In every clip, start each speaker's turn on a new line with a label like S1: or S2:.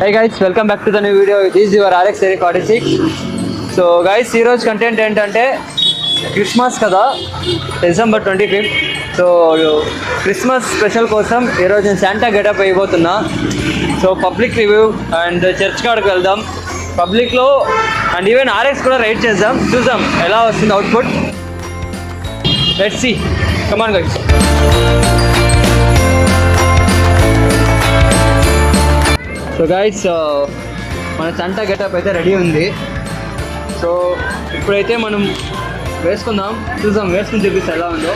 S1: Hi guys welcome back to the new video is your RX ఎరీ forty six so guys ఈరోజు content ఏంటంటే Christmas కదా December twenty fifth so Christmas special కోసం ఈరోజు నేను Santa getup అయిపోతున్నా. So public review and church కాడకు వెళ్దాం. పబ్లిక్లో and even RX కూడా రైడ్ చేద్దాం. చూద్దాం ఎలా వస్తుంది output let see come on guys so guys మన సంటా గెటప్ అయితే రెడీ ఉంది. సో ఇప్పుడైతే మనం వేసుకుందాం. చూద్దాం వేసుకుని చూపిస్తే ఎలా ఉందో.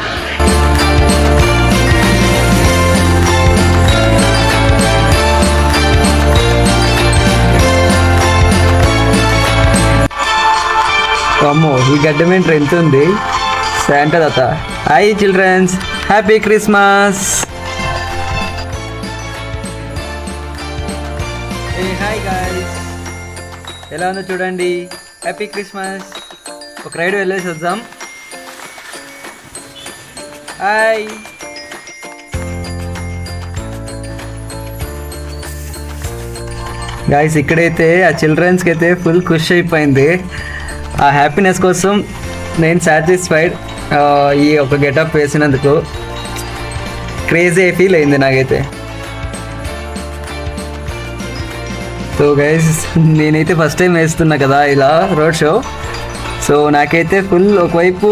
S1: అమ్మో ఈ గడ్డ మీద ఎంత ఉంది? శాంటా తాత హాయ్ చిల్డ్రన్స్ హ్యాపీ క్రిస్మస్ ఎలా ఉందో చూడండి. హ్యాపీ క్రిస్మస్ ఒక రైడ్ వెళ్ళేసి వద్దాం. హాయ్ గాయస్ ఇక్కడైతే ఆ చిల్డ్రన్స్కి అయితే ఫుల్ ఖుషి అయిపోయింది. ఆ హ్యాపీనెస్ కోసం నేను సాటిస్ఫైడ్ ఈ ఒక గెటప్ వేసినందుకు. క్రేజీ ఫీల్ అయింది నాకైతే. సో గైస్ నేనైతే ఫస్ట్ టైం వేస్తున్నా కదా ఇలా రోడ్ షో సో నాకైతే ఫుల్ ఒకవైపు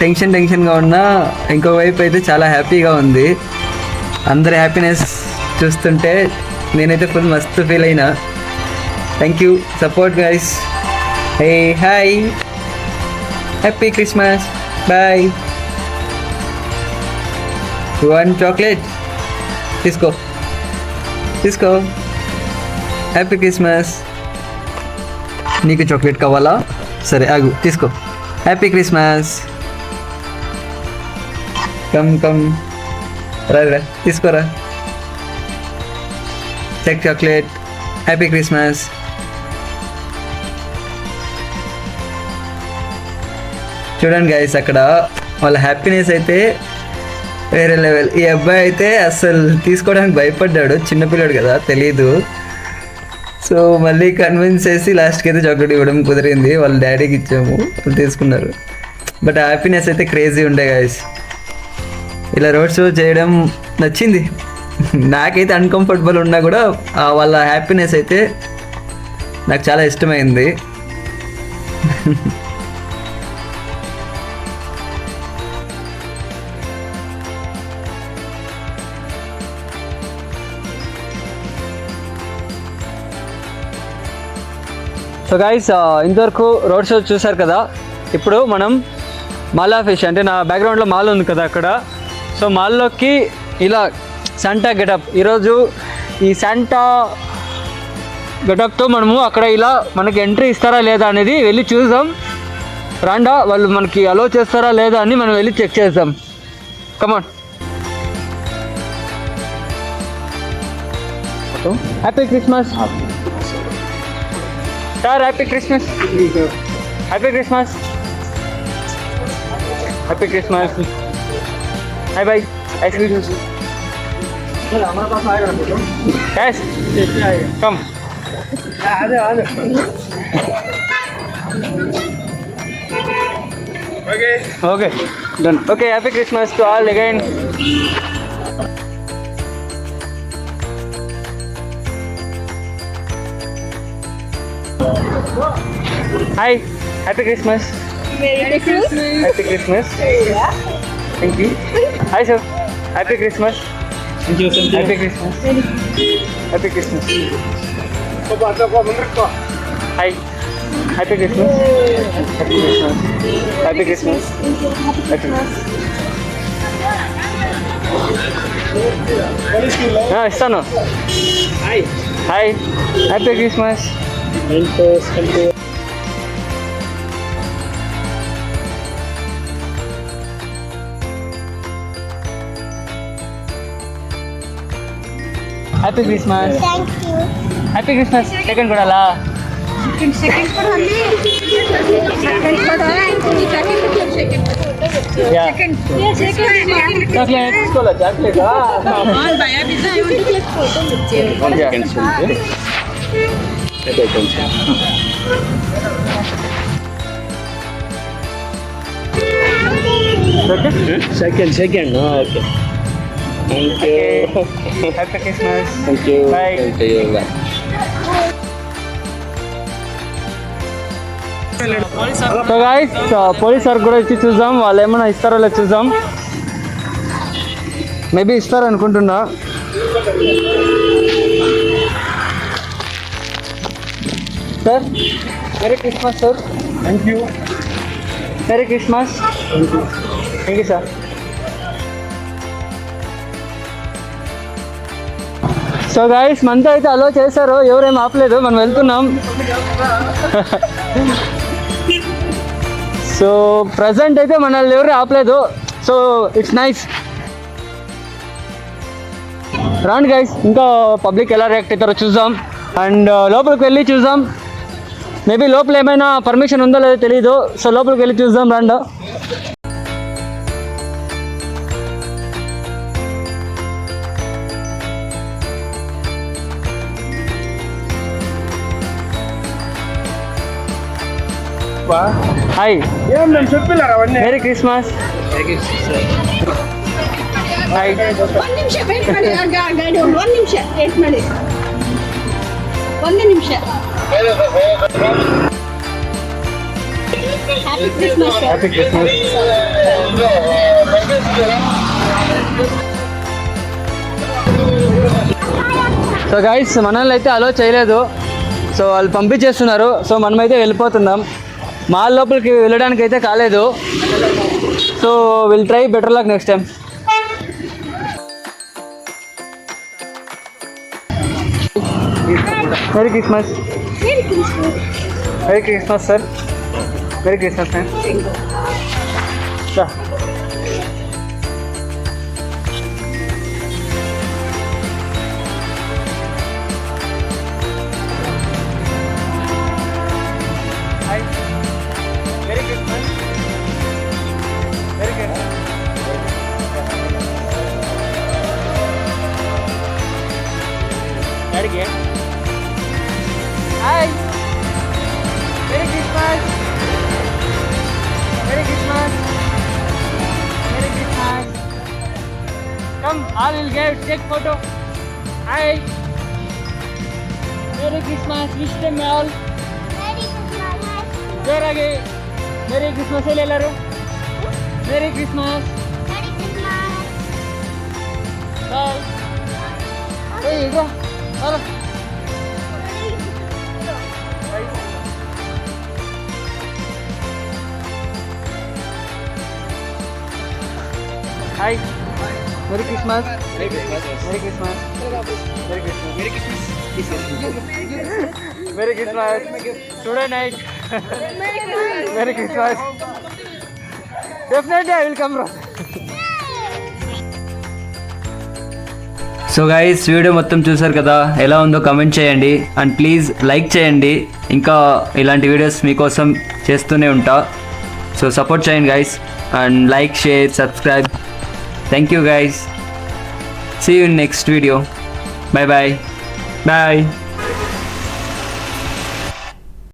S1: టెన్షన్ టెన్షన్గా ఉన్నా ఇంకో వైపు అయితే చాలా హ్యాపీగా ఉంది. అందరి హ్యాపీనెస్ చూస్తుంటే నేనైతే ఫుల్ మస్తు ఫీల్ అయినా. Thank you support guys hey hi happy Christmas boy one chocolate తీసుకో తీసుకో హ్యాపీ క్రిస్మస్ నీకు చాక్లెట్ కావాలా? సరే ఆగు తీసుకో. హ్యాపీ క్రిస్మస్ కమ్ కమ్ రా రా తీసుకోరా. చెక్ చాక్లెట్ హ్యాపీ క్రిస్మస్ చూడండి గైస్ అక్కడ వాళ్ళ హ్యాపీనెస్ అయితే వేరే లెవెల్ ఈ అబ్బాయి అయితే అసలు తీసుకోవడానికి భయపడ్డాడు. చిన్నపిల్లాడు కదా తెలీదు. సో మళ్ళీ కన్విన్స్ చేసి లాస్ట్కి అయితే చాక్లెట్ ఇవ్వడం కుదిరింది. వాళ్ళ డాడీకి ఇచ్చాము. వాళ్ళు తీసుకున్నారు. బట్ హ్యాపీనెస్ అయితే క్రేజీ ఉండే గాయస్ ఇలా రోడ్ షో చేయడం నచ్చింది. నాకైతే అన్కంఫర్టబుల్ ఉన్నా కూడా వాళ్ళ హ్యాపీనెస్ అయితే నాకు చాలా ఇష్టమైంది. సో గైస్ ఇంతవరకు రోడ్ షో చూసారు కదా? ఇప్పుడు మనం మాలా ఫిష్ అంటే నా బ్యాక్గ్రౌండ్లో మాల్ ఉంది కదా అక్కడ. సో మాల్లోకి ఇలా శాంటా గెటప్ ఈరోజు ఈ శాంటా గెటప్తో మనము అక్కడ ఇలా మనకి ఎంట్రీ ఇస్తారా లేదా అనేది వెళ్ళి చూద్దాం. రాండా వాళ్ళు మనకి అలో చేస్తారా లేదా అని మనం వెళ్ళి చెక్ చేద్దాం. Come on happy Christmas Sir, Happy Christmas. Happy Christmas. Happy Christmas. Hi bhai. Excuse me. हमारे पास आएगा ना कैश कम आ जाओ आ जाओ Okay. Okay done okay happy Christmas to all again Hi! Happy Christmas!
S2: Merry Christmas!
S1: Happy Christmas! Yeah. Thank you. Hi sir! Happy Christmas! Thank you, thank you. Happy Christmas! Happy Christmas! Hi! Happy Christmas! Happy Christmas! Happy Christmas! Happy Christmas! ఇస్తాను hi happy Christmas
S2: thank you
S1: happy Christmas thank you happy Christmas
S2: second ಕೊಡಲ್ಲ chocolate chocolate second second okay Second for
S1: Yeah.
S2: Second. Yes, second.
S1: Chocolate తీసుకోవాలా chocolate
S2: All buy a pizza. I want to take photo with you.
S3: Second second okay thank you
S4: happy Christmas
S3: thank you
S4: Bye.
S3: Thank you bye
S1: so guys police వారికి కూడా ఇచ్చి చూద్దాం వాళ్ళు ఏమైనా ఇస్తారో లేదు చూద్దాం మేబీ ఇస్తారు అనుకుంటున్నా sir merry Christmas sir thank you merry Christmas thank you sir so guys మనతో అయితే అలో చేశారు ఎవరేం ఆపలేదు మనం వెళ్తున్నాం. సో ప్రజెంట్ అయితే మనల్ని ఎవరు ఆపలేదు. సో ఇట్స్ నైస్ రాండి గైస్ ఇంకా పబ్లిక్ ఎలా రియాక్ట్ అవుతారో చూద్దాం. అండ్ uh, లోపలికి వెళ్ళి చూద్దాం. మేబీ లోపల ఏమైనా పర్మిషన్ ఉందో లేదో తెలియదు సో లోపలికి వెళ్ళి చూద్దాం రండి. హాయ్
S3: ఏం నేను చెప్పిల్లారా అవన్నీ
S1: మేరీ క్రిస్మస్ హాయ్
S2: ಒಂದು ನಿಮಿಷ ವೇಟ್ ಮಾಡಿ ಗ- ಗಾಡಿ ಒಂದು ಒಂದು ನಿಮಿಷ ವೇಟ್ ಮಾಡಿ ಒಂದು ನಿಮಿಷ happy Christmas
S1: happy Christmas so guys మనల్ని అయితే అలో చేయలేదు సో వాళ్ళు పంపించేస్తున్నారు సో మనమైతే వెళ్ళిపోతున్నాం మాల్ లోపలికి వెళ్ళడానికి అయితే కాలేదు. So will try better luck
S2: next time
S1: merry Christmas merry Christmas sir merry Christmas sir Gel çek foto. Hi. Merry Christmas. Wish them all. Merry Christmas. Ver आगे. Merry Christmas ले ले रो. Merry Christmas. Merry Christmas. Bye. Hey, go. Hello. Hi. Merry Christmas. Merry Christmas. Merry Christmas. Merry Christmas. Merry Christmas. Merry Christmas. Today night. Merry Christmas. Definitely I will come bro.
S4: So guys video మొత్తం చూసారు కదా ఎలా ఉందో comment చేయండి and please like చేయండి ఇంకా ఇలాంటి videos మీకోసం చేస్తూనే ఉంటా సో సపోర్ట్ చేయండి guys and like share subscribe Thank you guys. See you in next video. Bye bye. Bye.